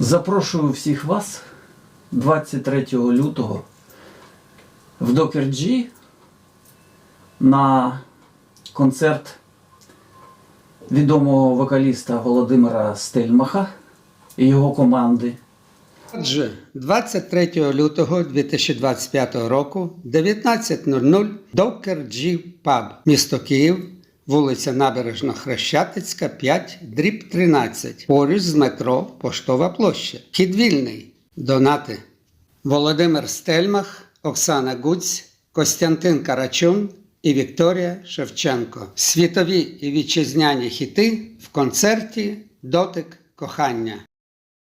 Запрошую всіх вас 23 лютого в Докерджі на концерт відомого вокаліста Володимира Стельмаха і його команди. Отже, 23 лютого 2025 року 19.00 Докер Джі Паб, місто Київ, вулиця Набережно-Хрещатицька, 5, дріб 13, поруч з метро Поштова площа. Хід вільний. Донати. Володимир Стельмах, Оксана Гуць, Костянтин Карачун і Вікторія Шевченко. Світові і вітчизняні хіти в концерті Дотик кохання.